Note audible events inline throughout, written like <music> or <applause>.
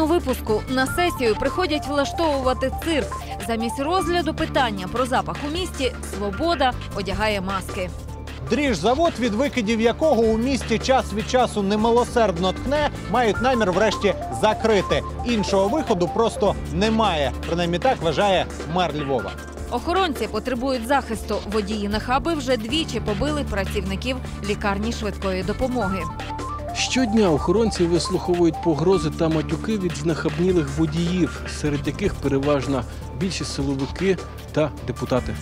Сьогодні у випуску на сесію приходять влаштовувати цирк. Замість розгляду питання про запах у місті свобода одягає маски. Дріжзавод, від викидів якого у місті час від часу немилосердно ткне, мають намір врешті закрити. Іншого виходу просто немає. Принаймні так вважає мер Львова. Охоронці потребують захисту. Водії нахаби вже двічі побили працівників лікарні швидкої допомоги. Щодня охоронці вислуховують погрози та матюки від знахабнілих водіїв, серед яких переважно більші силовики та депутати.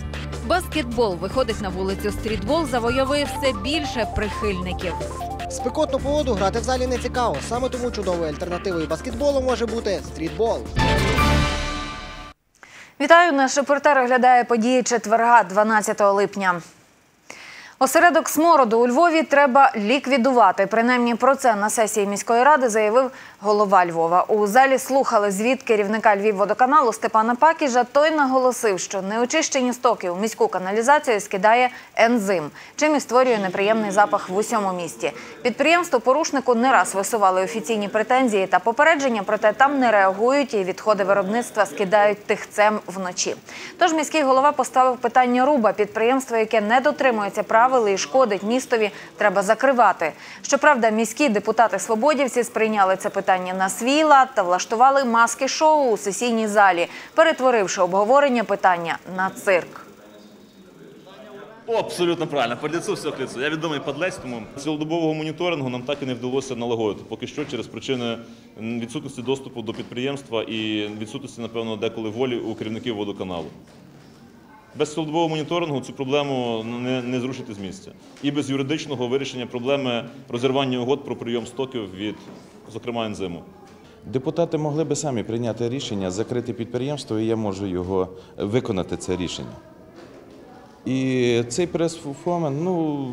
Баскетбол виходить на вулицю стрітбол, завойовує все більше прихильників. Спекотну погоду грати в залі не цікаво. Саме тому чудовою альтернативою баскетболу може бути стрітбол. Вітаю! Наш репортер оглядає події четверга, 12 липня. Осередок смороду у Львові треба ліквідувати. Принаймні про це на сесії міської ради заявив голова Львова. У залі слухали звіт керівника Львівводоканалу Степана Пакіжа. Той наголосив, що неочищені стоки у міську каналізацію скидає ензим, чим і створює неприємний запах в усьому місті. Підприємство порушнику не раз висували офіційні претензії та попередження, проте там не реагують і відходи виробництва скидають тихцем вночі. Тож міський голова поставив питання руба підприємство, яке не дотримується правил і шкодить містові, треба закривати. Щоправда, міські депутати-свободівці сприйняли це питання на свій лад та влаштували маски-шоу у сесійній залі, перетворивши обговорення питання на цирк. Абсолютно правильно. По лицу все к лицу. Я відомий подлець, тому цілодобового моніторингу нам так і не вдалося налагодити. Поки що через причини відсутності доступу до підприємства і відсутності, напевно, деколи волі у керівників водоканалу. Без цілодобового моніторингу цю проблему не, не зрушити з місця. І без юридичного вирішення проблеми розірвання угод про прийом стоків від, зокрема, ензиму. Депутати могли би самі прийняти рішення закрити підприємство, і я можу його виконати це рішення. І цей прес-фомен, ну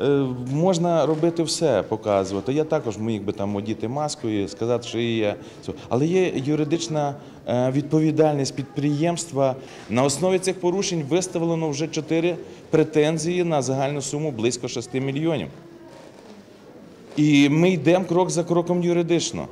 е, можна робити все, показувати. Я також міг би там одіти маску і сказати, що цю. Але є юридична е, відповідальність підприємства. На основі цих порушень виставлено вже чотири претензії на загальну суму близько 6 мільйонів. І ми йдемо крок за кроком юридично.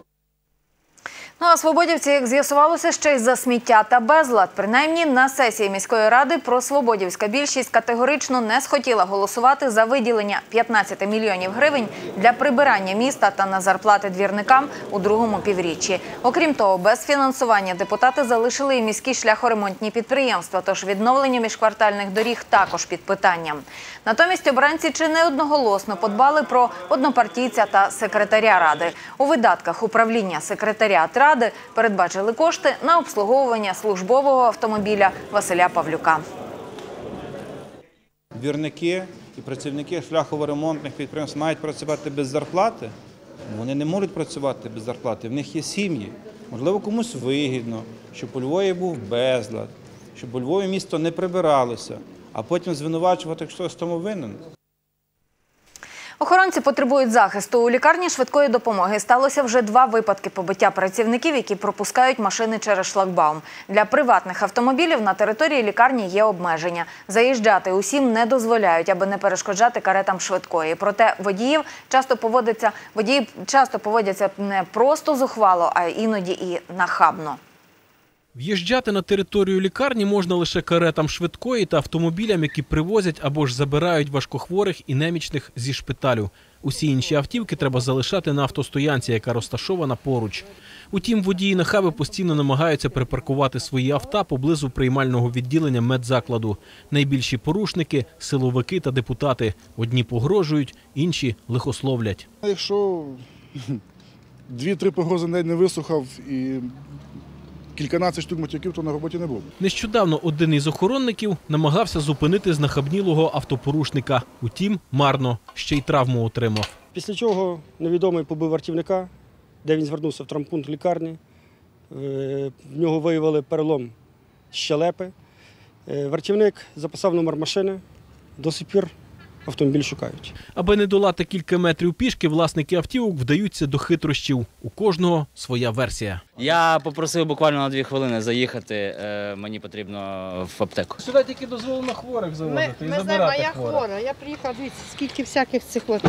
Ну а свободівці, як з'ясувалося, ще й за сміття та безлад. Принаймні на сесії міської ради про свободівська більшість категорично не схотіла голосувати за виділення 15 мільйонів гривень для прибирання міста та на зарплати двірникам у другому півріччі. Окрім того, без фінансування депутати залишили і міські шляхоремонтні підприємства. Тож відновлення міжквартальних доріг також під питанням. Натомість обранці чи не одноголосно подбали про однопартійця та секретаря ради. У видатках управління секретаріат ради передбачили кошти на обслуговування службового автомобіля Василя Павлюка. Двірники і працівники шляхово-ремонтних підприємств мають працювати без зарплати. Вони не можуть працювати без зарплати. В них є сім'ї. Можливо, комусь вигідно, щоб у Львові був безлад, щоб у Львові місто не прибиралося, а потім звинувачувати, хтось тому винен. Охоронці потребують захисту. У лікарні швидкої допомоги сталося вже два випадки побиття працівників, які пропускають машини через шлагбаум. Для приватних автомобілів на території лікарні є обмеження. Заїжджати усім не дозволяють, аби не перешкоджати каретам швидкої. Проте водіїв часто поводиться водії часто поводяться не просто зухвало, а іноді і нахабно. В'їжджати на територію лікарні можна лише каретам швидкої та автомобілям, які привозять або ж забирають важкохворих і немічних зі шпиталю. Усі інші автівки треба залишати на автостоянці, яка розташована поруч. Утім, водії нахаби постійно намагаються припаркувати свої авто поблизу приймального відділення медзакладу. Найбільші порушники силовики та депутати. Одні погрожують, інші лихословлять. Якщо <clears throat> дві-три погрози на не вислухав і кільканадцять штук матюків, то на роботі не був. Нещодавно один із охоронників намагався зупинити знахабнілого автопорушника. Утім, марно ще й травму отримав. Після чого невідомий побив вартівника, де він звернувся в травмпункт лікарні. Е, В нього виявили перелом щелепи. Е, Вартівник записав номер машини. До сих пір автомобіль шукають. Аби не долати кілька метрів пішки, власники автівок вдаються до хитрощів. У кожного своя версія. Я попросив буквально на дві хвилини заїхати. е, Мені потрібно в аптеку. Сюди тільки дозволено хворих Ми, ми знаємо, а я хвора. Я приїхала, дивіться, скільки всяких цих от.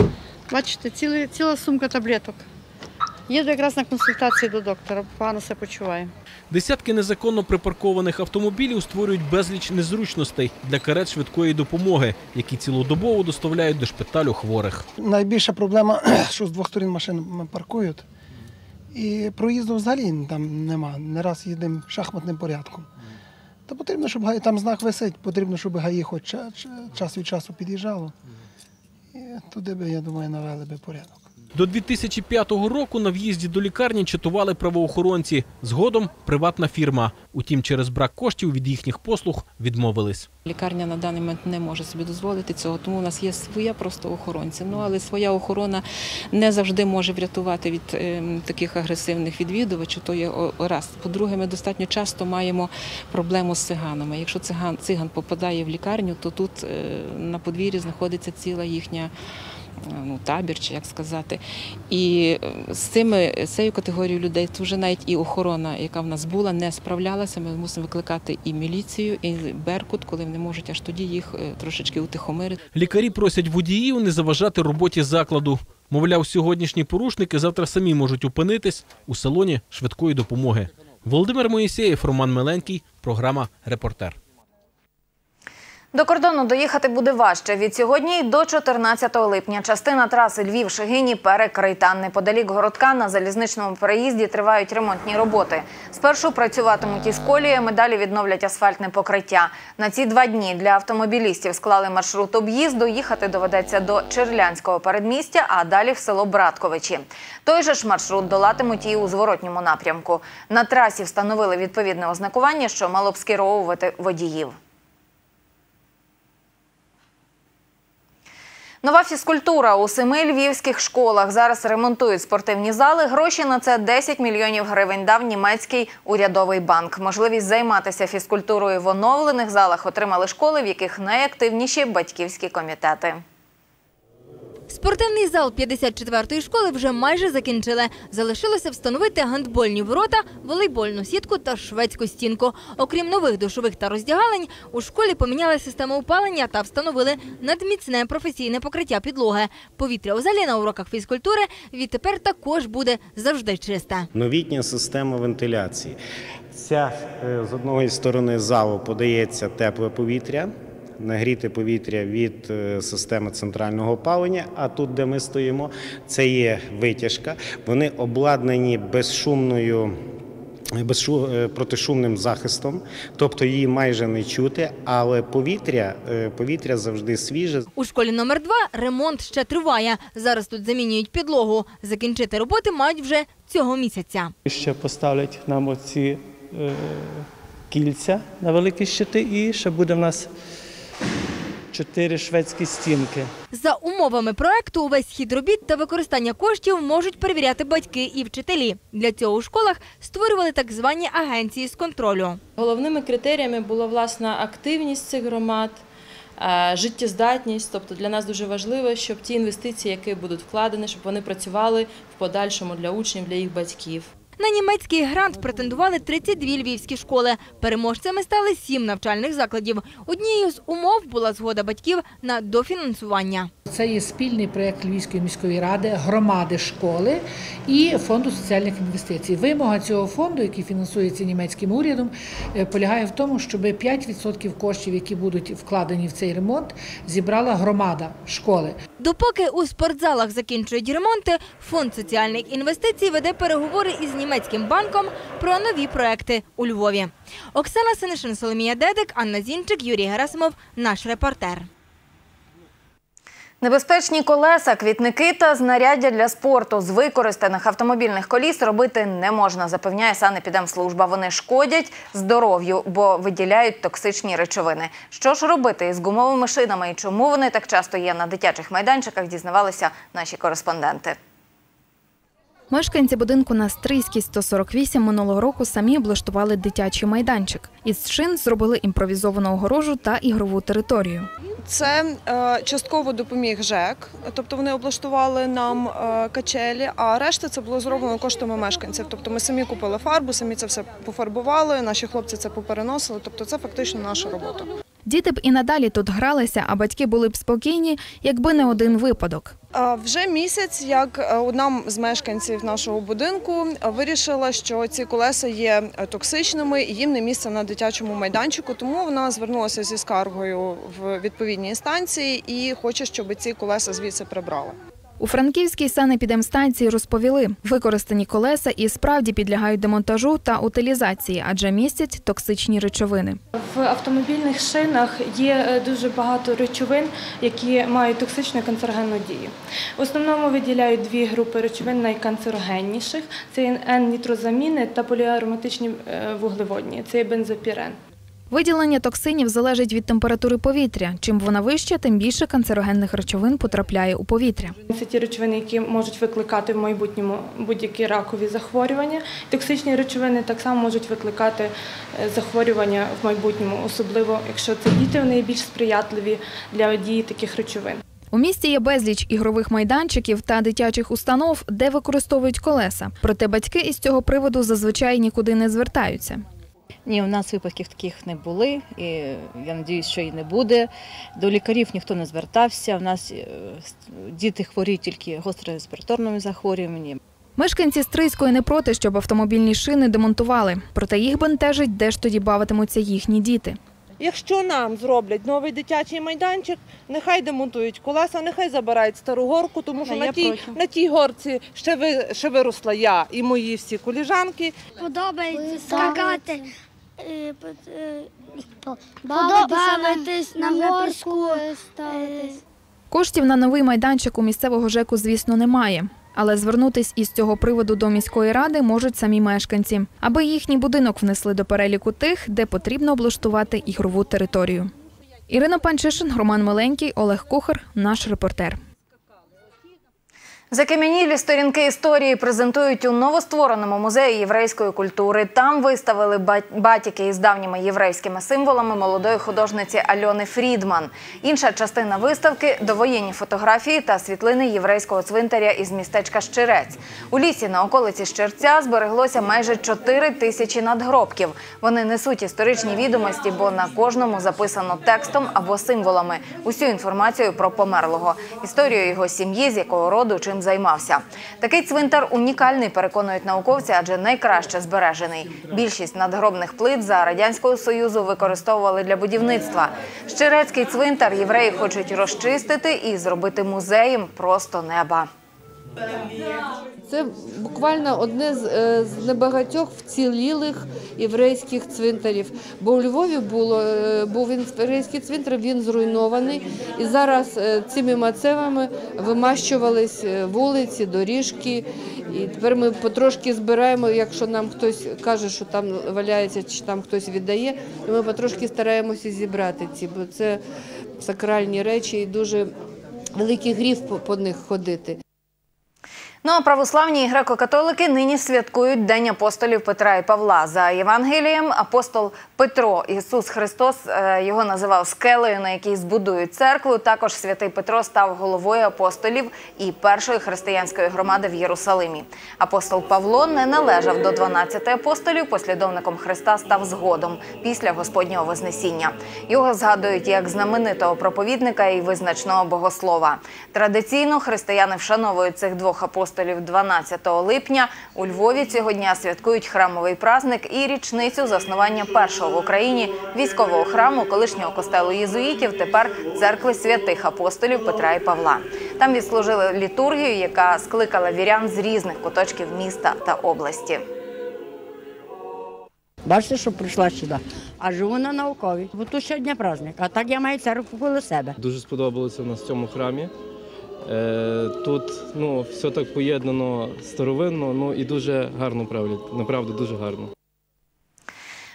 Бачите, ціла, ціла сумка таблеток. Їду якраз на консультації до доктора, погано себе почуваю. Десятки незаконно припаркованих автомобілів створюють безліч незручностей для карет швидкої допомоги, які цілодобово доставляють до шпиталю хворих. Найбільша проблема, <clears throat> що з двох сторін машини паркують, і проїзду взагалі там нема. Не раз їдемо шахматним порядком. То потрібно, щоб там знак висить, потрібно, щоб ГАІ хоч ча- ча- час від часу під'їжджало. І туди би, я думаю, навели би порядок. До 2005 року на в'їзді до лікарні чатували правоохоронці. Згодом приватна фірма. Утім, через брак коштів від їхніх послуг відмовились. Лікарня на даний момент не може собі дозволити цього, тому у нас є своя просто охоронці. Ну але своя охорона не завжди може врятувати від ем, таких агресивних відвідувачів. То є раз. По-друге, ми достатньо часто маємо проблему з циганами. Якщо циган циган попадає в лікарню, то тут е, на подвір'ї знаходиться ціла їхня. Е, Ну, табір, чи як сказати, і е, з цими з цією категорією людей то вже навіть і охорона, яка в нас була, не справлялася. Ми мусимо викликати і міліцію, і Беркут, коли вони можуть аж тоді їх е, трошечки утихомирити. Лікарі просять водіїв не заважати роботі закладу. Мовляв, сьогоднішні порушники завтра самі можуть опинитись у салоні швидкої допомоги. Володимир Моїсеєв, Роман Миленький, програма Репортер. До кордону доїхати буде важче. Від сьогодні до 14 липня частина траси Львів-Шегині перекрита. Неподалік городка на залізничному переїзді тривають ремонтні роботи. Спершу працюватимуть із коліями, далі відновлять асфальтне покриття. На ці два дні для автомобілістів склали маршрут об'їзду. Їхати доведеться до Черлянського передмістя, а далі в село Братковичі. Той же ж маршрут долатимуть і у зворотньому напрямку. На трасі встановили відповідне ознакування, що мало б скеровувати водіїв. Нова фізкультура у семи львівських школах зараз ремонтують спортивні зали. Гроші на це 10 мільйонів гривень дав німецький урядовий банк. Можливість займатися фізкультурою в оновлених залах отримали школи, в яких найактивніші батьківські комітети. Спортивний зал 54-ї школи вже майже закінчили. Залишилося встановити гандбольні ворота, волейбольну сітку та шведську стінку. Окрім нових душових та роздягалень, у школі поміняли систему опалення та встановили надміцне професійне покриття підлоги. Повітря у залі на уроках фізкультури відтепер також буде завжди чисте. Новітня система вентиляції. Ця е, з одної сторони залу подається тепле повітря, нагріте повітря від е, системи центрального опалення. А тут, де ми стоїмо, це є витяжка. Вони обладнані безшумною. безшу- е, Протишумним захистом, тобто її майже не чути, але повітря, е, повітря завжди свіже. У школі номер 2 ремонт ще триває. Зараз тут замінюють підлогу. Закінчити роботи мають вже цього місяця. Ще поставлять нам оці е, кільця на великі щити, і ще буде в нас чотири шведські стінки. За умовами проекту увесь хід робіт та використання коштів можуть перевіряти батьки і вчителі. Для цього у школах створювали так звані агенції з контролю. Головними критеріями була власна активність цих громад, е, життєздатність. Тобто для нас дуже важливо, щоб ті інвестиції, які будуть вкладені, щоб вони працювали в подальшому для учнів, для їх батьків. На німецький грант претендували 32 львівські школи. Переможцями стали сім навчальних закладів. Однією з умов була згода батьків на дофінансування. Це є спільний проєкт Львівської міської ради, громади школи і фонду соціальних інвестицій. Вимога цього фонду, який фінансується німецьким урядом, е, полягає в тому, щоб 5% коштів, які будуть вкладені в цей ремонт, зібрала громада школи. Допоки у спортзалах закінчують ремонти, фонд соціальних інвестицій веде переговори із німецьким банком про нові проекти у Львові. Оксана Синишин, Соломія Дедик, Анна Зінчик, Юрій Герасимов. Наш репортер. Небезпечні колеса, квітники та знаряддя для спорту з використаних автомобільних коліс робити не можна, запевняє санепідемслужба. Вони шкодять здоров'ю, бо виділяють токсичні речовини. Що ж робити із гумовими шинами і чому вони так часто є на дитячих майданчиках, дізнавалися наші кореспонденти. Мешканці будинку на Стрийській 148 минулого року самі облаштували дитячий майданчик. Із шин зробили імпровізовану огорожу та ігрову територію. Це е, частково допоміг ЖЕК, тобто вони облаштували нам е, качелі, а решта це було зроблено коштами мешканців. Тобто ми самі купили фарбу, самі це все пофарбували, наші хлопці це попереносили. Тобто це фактично наша робота. Діти б і надалі тут гралися, а батьки були б спокійні, якби не один випадок. Вже місяць, як е, одна з мешканців нашого будинку е, вирішила, що ці колеса є е, токсичними і їм не місце на дитячому майданчику, тому вона звернулася зі скаргою в відповідні інстанції і хоче, щоб ці колеса звідси прибрали. У Франківській санепідемстанції розповіли, використані колеса і справді підлягають демонтажу та утилізації, адже містять токсичні речовини. В автомобільних шинах є е, дуже багато речовин, які мають токсичну і канцерогенну дію. В основному виділяють дві групи речовин найканцерогенніших: це N-нітрозаміни та поліароматичні е, вуглеводні, це бензопірен. Виділення токсинів залежить від температури повітря. Чим вона вища, тим більше канцерогенних речовин потрапляє у повітря. Це ті речовини, які можуть викликати в майбутньому будь-які ракові захворювання. Токсичні речовини так само можуть викликати е, захворювання в майбутньому, особливо якщо це діти, вони більш сприятливі для дії таких речовин. У місті є безліч ігрових майданчиків та дитячих установ, де використовують колеса. Проте батьки із цього приводу зазвичай нікуди не звертаються. Ні, у нас випадків таких не були, і я сподіваюся, що і не буде. До лікарів ніхто не звертався. У нас е, діти хворіють тільки гостро респіраторними захворюваннями. Мешканці Стрийської не проти, щоб автомобільні шини демонтували. Проте їх бентежить, де ж тоді бавитимуться їхні діти. Якщо нам зроблять новий дитячий майданчик, нехай демонтують колеса, нехай забирають стару горку, тому що на тій, на тій горці ще, ви, ще виросла я і мої всі коліжанки. Подобається скакати. е, е, Бавитись на горську. Коштів на новий майданчик у місцевого ЖЕКу, звісно, немає. Але звернутись із цього приводу до міської ради можуть самі мешканці, аби їхній будинок внесли до переліку тих, де потрібно облаштувати ігрову територію. Ірина Панчишин, Роман Миленький, Олег Кухар, наш репортер. Закам'янілі сторінки історії презентують у новоствореному музеї єврейської культури. Там виставили батіки із давніми єврейськими символами молодої художниці Альони Фрідман. Інша частина виставки довоєнні фотографії та світлини єврейського цвинтаря із містечка Щирець. У лісі на околиці Щирця збереглося майже 4 тисячі надгробків. Вони несуть історичні відомості, бо на кожному записано текстом або символами усю інформацію про померлого, історію його сім'ї, з якого роду чим займався. Такий цвинтар унікальний, переконують науковці, адже найкраще збережений. Більшість надгробних плит за радянського союзу використовували для будівництва. Щирецький цвинтар євреї хочуть розчистити і зробити музеєм просто неба. Це буквально одне з, е, з небагатьох вцілілих єврейських цвинтарів. Бо у Львові було, е, був єврейський цвинтар, він зруйнований. І зараз е, цими мацевами вимащувались вулиці, доріжки. І тепер ми потрошки збираємо, якщо нам хтось каже, що там валяється, чи там хтось віддає, то ми потрошки стараємося зібрати ці, бо це сакральні речі і дуже великий гріх по, по них ходити. Ну а православні греко-католики нині святкують День апостолів Петра і Павла. За Євангелієм апостол Петро Ісус Христос е, його називав скелею, на якій збудують церкву. Також святий Петро став головою апостолів і першої християнської громади в Єрусалимі. Апостол Павло не належав до 12 апостолів. Послідовником Христа став згодом після Господнього Вознесіння. Його згадують як знаменитого проповідника і визначного богослова. Традиційно християни вшановують цих двох апостолів 12 липня. У Львові цього дня святкують храмовий праздник і річницю заснування першого в Україні військового храму колишнього костелу єзуїтів, тепер церкви святих апостолів Петра і Павла. Там відслужили літургію, яка скликала вірян з різних куточків міста та області. Бачите, що прийшла сюди. А живу на науковій, бо тут щодня праздник. А так я маю церкву коло себе. Дуже сподобалося в нас в цьому храмі. Е, Тут ну, все так поєднано старовинно, ну і дуже гарно правлять. Направду дуже гарно.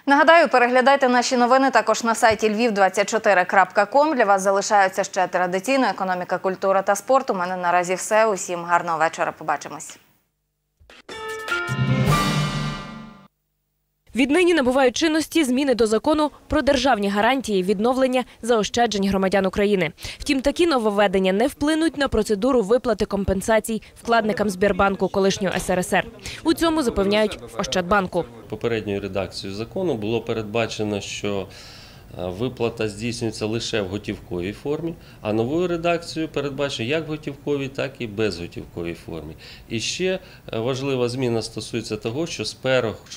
Нагадаю, переглядайте наші новини також на сайті lviv24.com. Для вас залишаються ще традиційно економіка, культура та спорт. У мене наразі все. Усім гарного вечора. Побачимось. Віднині набувають чинності зміни до закону про державні гарантії відновлення заощаджень громадян України. Втім, такі нововведення не вплинуть на процедуру виплати компенсацій вкладникам Збірбанку колишнього СРСР. У цьому запевняють в Ощадбанку. Попередньою редакцією закону було передбачено, що Виплата здійснюється лише в готівковій формі, а новою редакцією передбачено як в готівковій, так і безготівковій формі. І ще е, важлива зміна стосується того, що з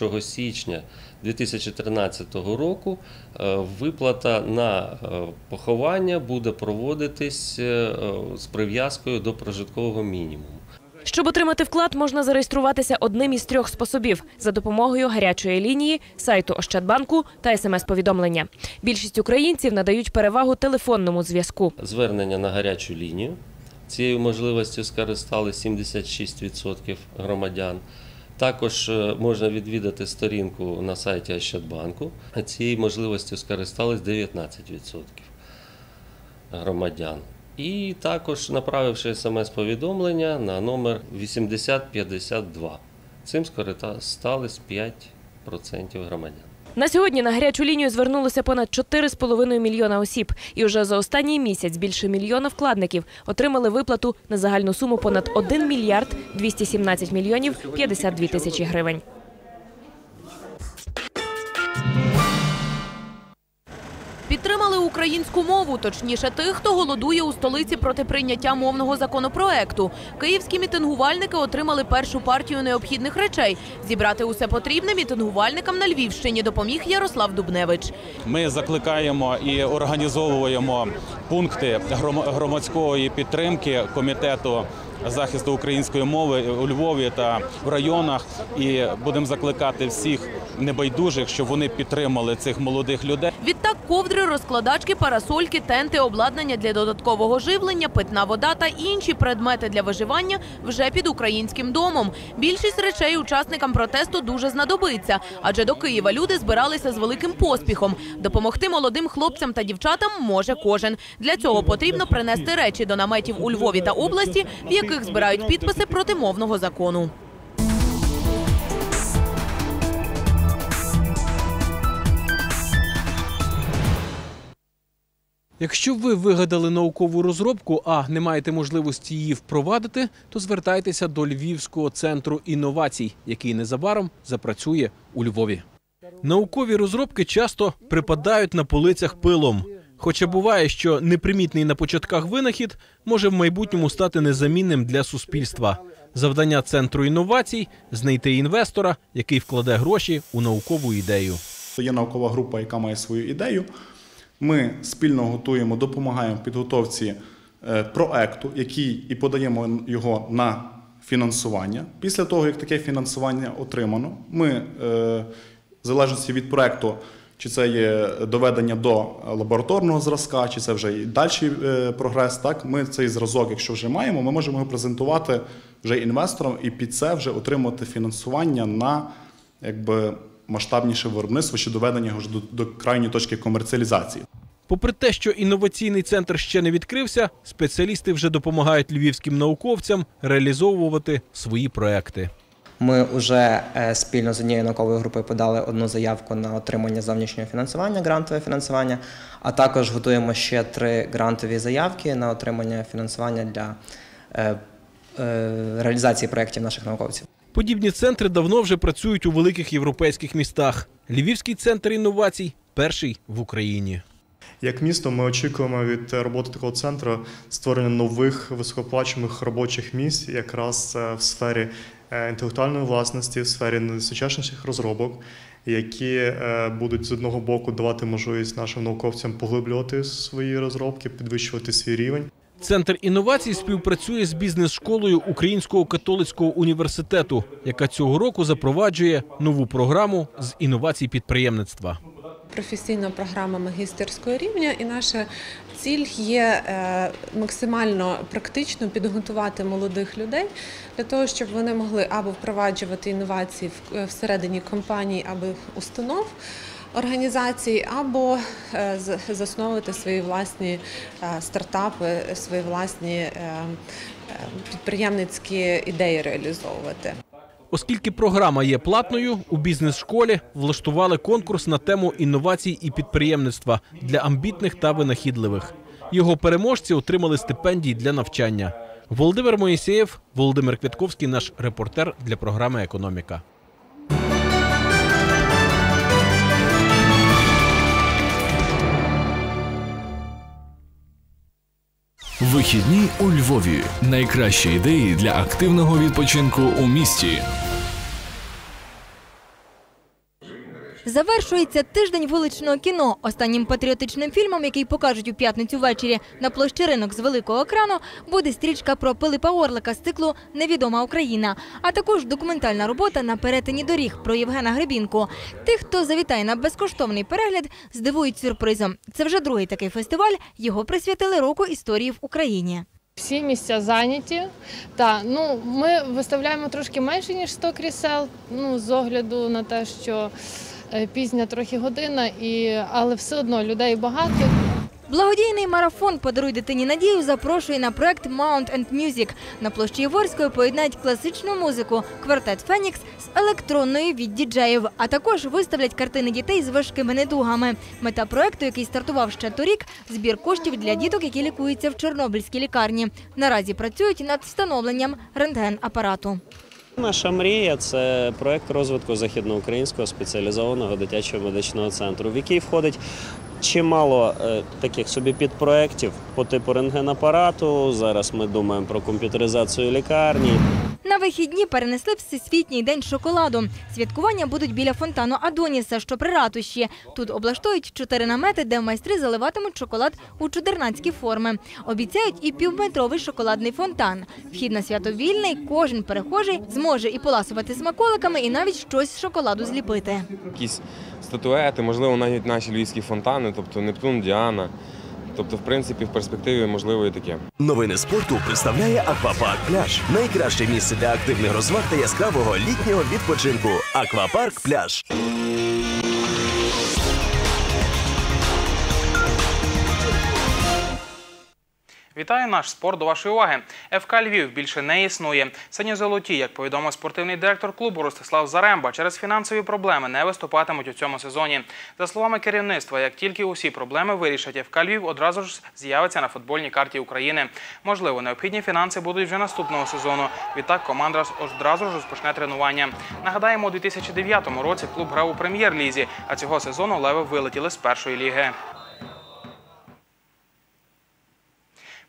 1 січня 2013 року е, виплата на е, поховання буде проводитись е, з прив'язкою до прожиткового мінімуму. Щоб отримати вклад, можна зареєструватися одним із трьох способів за допомогою гарячої лінії, сайту Ощадбанку та смс-повідомлення. Більшість українців надають перевагу телефонному зв'язку. Звернення на гарячу лінію. Цією можливістю скористали 76% громадян. Також е, можна відвідати сторінку на сайті Ощадбанку. Цією можливістю скористались 19% громадян. І також направивши смс-повідомлення на номер 8052. Цим скористались 5% громадян. На сьогодні на гарячу лінію звернулося понад 4,5 мільйона осіб. І вже за останній місяць більше мільйона вкладників отримали виплату на загальну суму понад 1 мільярд 217 мільйонів 52 тисячі гривень. Підтримали українську мову, точніше тих, хто голодує у столиці проти прийняття мовного законопроекту. Київські мітингувальники отримали першу партію необхідних речей. Зібрати усе потрібне мітингувальникам на Львівщині допоміг Ярослав Дубневич. Ми закликаємо і організовуємо пункти гром- громадської підтримки комітету захисту української мови у Львові та в районах. І будемо закликати всіх небайдужих, щоб вони підтримали цих молодих людей. Відтак ковдри, розкладачки, парасольки, тенти, обладнання для додаткового живлення, питна вода та інші предмети для виживання вже під українським домом. Більшість речей учасникам протесту дуже знадобиться, адже до Києва люди збиралися з великим поспіхом. Допомогти молодим хлопцям та дівчатам може кожен. Для цього потрібно принести речі до наметів у Львові та області, в яких збирають підписи проти мовного закону. Якщо ви вигадали наукову розробку, а не маєте можливості її впровадити, то звертайтеся до Львівського центру інновацій, який незабаром запрацює у Львові. Наукові розробки часто припадають на полицях пилом. Хоча буває, що непримітний на початках винахід може в майбутньому стати незамінним для суспільства. Завдання центру інновацій знайти інвестора, який вкладе гроші у наукову ідею. Є наукова група, яка має свою ідею. Ми спільно готуємо, допомагаємо підготовці е, проекту, який і подаємо його на фінансування. Після того, як таке фінансування отримано, ми, е, в залежності від проекту, чи це є доведення до лабораторного зразка, чи це вже і дальший е, прогрес. Так, ми цей зразок, якщо вже маємо, ми можемо його презентувати вже інвесторам і під це вже отримувати фінансування на якби масштабніше виробництво чи доведення його до, до крайньої точки комерціалізації. Попри те, що інноваційний центр ще не відкрився, спеціалісти вже допомагають львівським науковцям реалізовувати свої проекти. Ми вже е, спільно з однією науковою групою подали одну заявку на отримання зовнішнього фінансування, грантове фінансування, а також готуємо ще три грантові заявки на отримання фінансування для е, е, реалізації проєктів наших науковців. Подібні центри давно вже працюють у великих європейських містах. Львівський центр інновацій перший в Україні. Як місто, ми очікуємо від роботи такого центру створення нових високоплачуваних робочих місць, якраз в сфері інтелектуальної власності, в сфері найсучасніших розробок, які е, будуть з одного боку давати можливість нашим науковцям поглиблювати свої розробки, підвищувати свій рівень. Центр інновацій співпрацює з бізнес-школою Українського католицького університету, яка цього року запроваджує нову програму з інновацій підприємництва. Професійна програма магістерського рівня, і наша ціль є е, максимально практично підготувати молодих людей для того, щоб вони могли або впроваджувати інновації всередині компаній або установ. Організацій або е, засновувати свої власні е, стартапи, свої власні е, е, підприємницькі ідеї реалізовувати. Оскільки програма є платною, у бізнес-школі влаштували конкурс на тему інновацій і підприємництва для амбітних та винахідливих. Його переможці отримали стипендії для навчання. Володимир Моїсеєв, Володимир Квітковський, наш репортер для програми Економіка. Вихідні у Львові. Найкращі ідеї для активного відпочинку у місті. Завершується тиждень вуличного кіно. Останнім патріотичним фільмом, який покажуть у п'ятницю ввечері на площі ринок з великого екрану, буде стрічка про Пилипа Орлика з циклу Невідома Україна, а також документальна робота на перетині доріг про Євгена Гребінку. Тих, хто завітає на безкоштовний перегляд, здивують сюрпризом. Це вже другий такий фестиваль. Його присвятили року історії в Україні. Всі місця зайняті. Та ну ми виставляємо трошки менше ніж 100 крісел. Ну з огляду на те, що пізня трохи година, і але все одно людей багато. Благодійний марафон Подаруй дитині надію запрошує на проект Mount and Music. На площі Єворської поєднають класичну музику, квартет Фенікс з електронною від діджеїв, а також виставлять картини дітей з важкими недугами. Мета проекту, який стартував ще торік, збір коштів для діток, які лікуються в Чорнобильській лікарні. Наразі працюють над встановленням рентген-апарату. Наша мрія це проект розвитку західноукраїнського спеціалізованого дитячого медичного центру, в який входить чимало е, таких собі підпроєктів по типу рентгенапарату. Зараз ми думаємо про комп'ютеризацію лікарні. Вихідні перенесли Всесвітній день шоколаду. Святкування будуть біля фонтану Адоніса, що при ратуші. Тут облаштують чотири намети, де майстри заливатимуть шоколад у чудернацькі форми. Обіцяють і півметровий шоколадний фонтан. Вхід на свято вільний, кожен перехожий зможе і поласувати смаколиками, і навіть щось з шоколаду зліпити. якісь статуети, можливо, навіть наші львівські фонтани, тобто Нептун, Діана. Тобто, в принципі, в перспективі можливо і таке. Новини спорту представляє Аквапарк Пляж. Найкраще місце для активних розваг та яскравого літнього відпочинку. Аквапарк Пляж. Вітаю наш спорт до вашої уваги. ФК Львів більше не існує. Сині золоті, як повідомив спортивний директор клубу Ростислав Заремба, через фінансові проблеми не виступатимуть у цьому сезоні. За словами керівництва, як тільки усі проблеми вирішать, ФК Львів одразу ж з'явиться на футбольній карті України. Можливо, необхідні фінанси будуть вже наступного сезону. Відтак команда одразу ж розпочне тренування. Нагадаємо, у 2009 році клуб грав у прем'єр-лізі, а цього сезону леви вилетіли з першої ліги.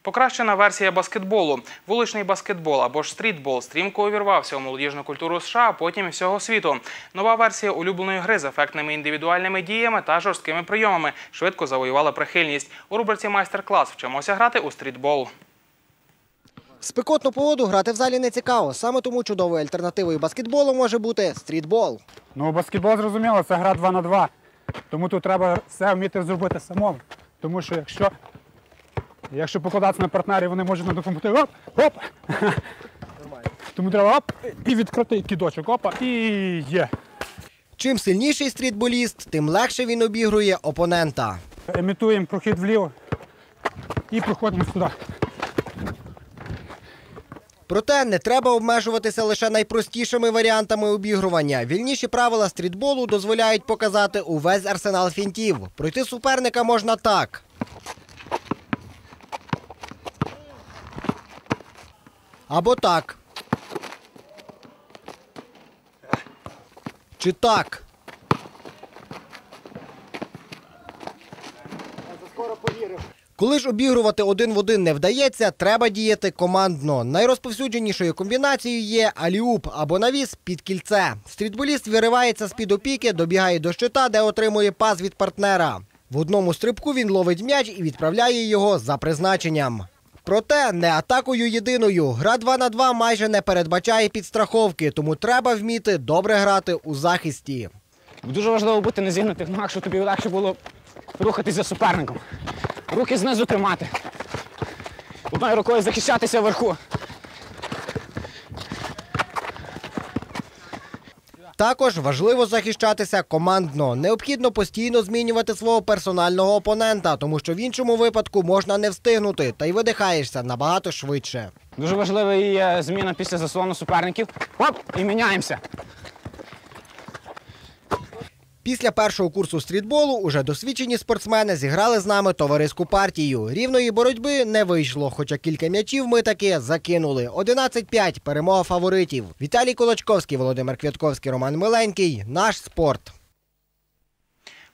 Покращена версія баскетболу. Вуличний баскетбол або ж стрітбол стрімко увірвався у молодіжну культуру США, а потім і всього світу. Нова версія улюбленої гри з ефектними індивідуальними діями та жорсткими прийомами швидко завоювала прихильність. У рубриці майстер-клас вчимося грати у стрітбол. Спекотну погоду грати в залі не цікаво. Саме тому чудовою альтернативою баскетболу може бути стрітбол. Ну, баскетбол зрозуміло, це гра 2 на 2. Тому тут треба все вміти зробити самому. Тому що якщо, якщо покладатися на партнерів, вони можуть на допомогти. Оп, оп. Тому треба оп, і відкрити кидочок. Опа, і є. Чим сильніший стрітболіст, тим легше він обігрує опонента. Емітуємо прохід вліво і проходимо сюди. Проте не треба обмежуватися лише найпростішими варіантами обігрування. Вільніші правила стрітболу дозволяють показати увесь арсенал фінтів. Пройти суперника можна так. Або так. Чи так. Коли ж обігрувати один в один не вдається, треба діяти командно. Найрозповсюдженішою комбінацією є аліуп або навіс під кільце. Стрітболіст виривається з-під опіки, добігає до щита, де отримує пас від партнера. В одному стрибку він ловить м'яч і відправляє його за призначенням. Проте не атакою єдиною. Гра 2 на 2 майже не передбачає підстраховки, тому треба вміти добре грати у захисті. Дуже важливо бути не зігнутих ногах, щоб тобі легше було рухатись за суперником. Руки знизу тримати. Одною рукою захищатися вверху. Також важливо захищатися командно. Необхідно постійно змінювати свого персонального опонента, тому що в іншому випадку можна не встигнути, та й видихаєшся набагато швидше. Дуже важлива і зміна після заслону суперників. Оп! І міняємося. Після першого курсу стрітболу уже досвідчені спортсмени зіграли з нами товариську партію. Рівної боротьби не вийшло, хоча кілька м'ячів ми таки закинули. 11-5 – перемога фаворитів. Віталій Колочковський, Володимир Квятковський, Роман Миленький. Наш спорт.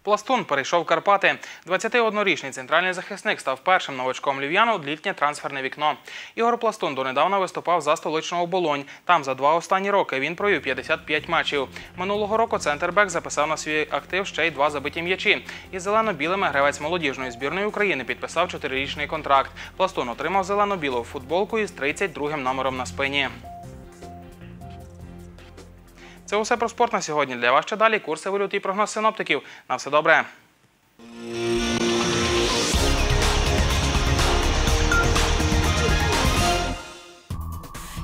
Пластун перейшов Карпати. 21-річний центральний захисник став першим новачком львів'яну в літнє трансферне вікно. Ігор Пластун донедавна виступав за столичного оболонь. Там за два останні роки він провів 55 матчів. Минулого року центрбек записав на свій актив ще й два забиті м'ячі. Із зелено-білими гравець молодіжної збірної України підписав чотирирічний контракт. Пластун отримав зелено-білу футболку із 32-м номером на спині. Це усе про спорт на сьогодні. Для вас ще далі курси валют і прогноз синоптиків. На все добре.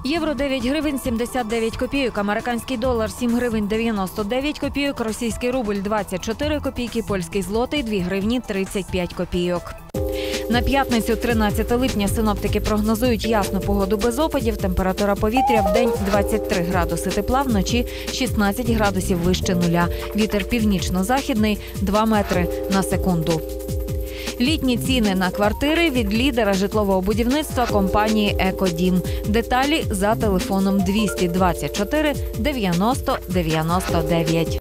Євро 9 гривень 79 копійок, американський долар 7 гривень 99 копійок, російський рубль 24 копійки, польський злотий 2 гривні 35 копійок. На п'ятницю, 13 липня, синоптики прогнозують ясну погоду без опадів. Температура повітря в день 23 градуси тепла, вночі 16 градусів вище нуля. Вітер північно-західний 2 метри на секунду. Літні ціни на квартири від лідера житлового будівництва компанії Екодім. Деталі за телефоном 224 90 99.